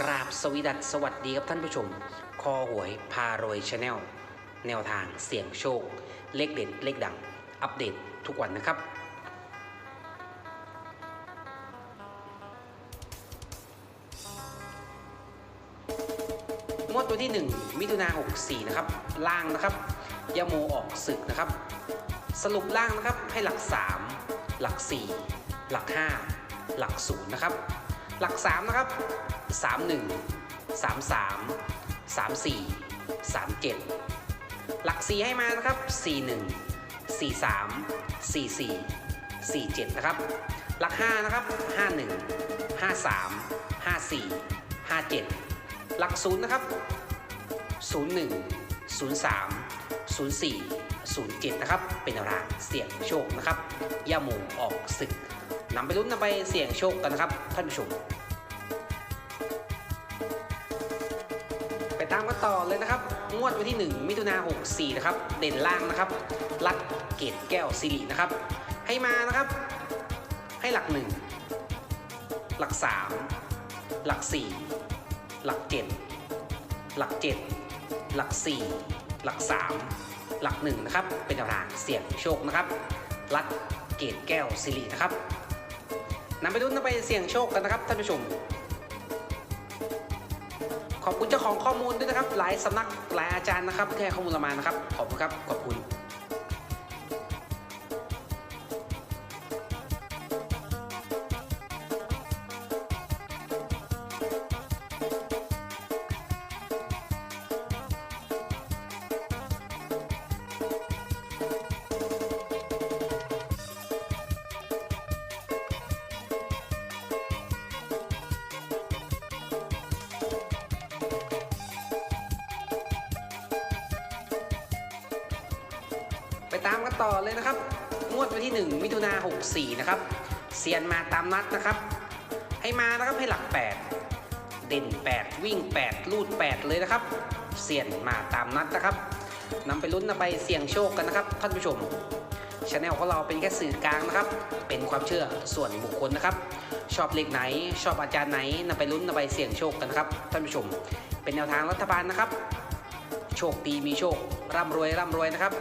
กราบสวีดัสสวัสดีครับท่านผู้ชม คอหวยพารวยชาแนลแนวทางเสี่ยงโชค เลขเด็ดเลขดัง อัปเดตทุกวันนะครับ งวดวันที่ 1 มิถุนา64 นะครับ ล่างนะครับยาโมออกศึกนะครับ สรุปล่างนะครับให้หลัก 3 หลัก 4 หลัก 5 หลัก 0 นะครับ หลัก 3 นะครับ 31 33 34 37 หลัก 4 ให้มานะครับ 41 43 44 47 นะครับ หลัก 5 นะครับ 51 53 54 57 หลัก0นะครับ 01 03 04 07 นะครับ เป็นแนวทางเสี่ยงโชคนะครับย่าโมออกศึก นำไปลุ้นนำไปเสี่ยงโชคกันนะครับท่านผู้ชม ไปตามกันต่อเลยนะครับ งวดวันที่ 1 มิถุนา64 นะครับ เด่นล่างนะครับ รัดเกตแก้วสิรินะครับ ให้มานะครับ ให้หลัก 1 หลัก 3 หลัก 4 หลัก 7 หลัก 7 หลัก 4 หลัก 3 หลัก1นะครับ เป็นแนวทางเสี่ยงโชคนะครับ รัดเกตแก้วสิรินะครับ นำไปลุ้นนำไปเสี่ยงโชคกันนะครับท่านผู้ชม ขอบคุณเจ้าของข้อมูลด้วยนะครับ หลายสำนักหลายอาจารย์นะครับที่ให้ข้อมูลเรามานะครับ ขอบคุณครับ ขอบคุณ ตามกันต่อเลยนะครับ งวดวันที่ 1 มิถุนา64 นะครับเซียนมาตามนัดนะครับ ให้มานะครับให้หลัก 8 เด่น 8 วิ่ง 8 ลูด 8 เลยนะครับเซียนมาตามนัดนะครับนำไปลุ้นนำไปเสี่ยงโชคกันนะครับ ท่านผู้ชมช anel ของเราเป็นแค่สื่อกลางนะครับ เป็นความเชื่อส่วนบุคคลนะครับ ชอบเลขไหน ชอบอาจารย์ไหนนำไปลุ้นนำไปเสี่ยงโชคกันนะครับ ท่านผู้ชม เป็นแนวทางรัฐบาลนะครับ โชคดีมีโชค ร่ำรวยร่ำรวยนะครับ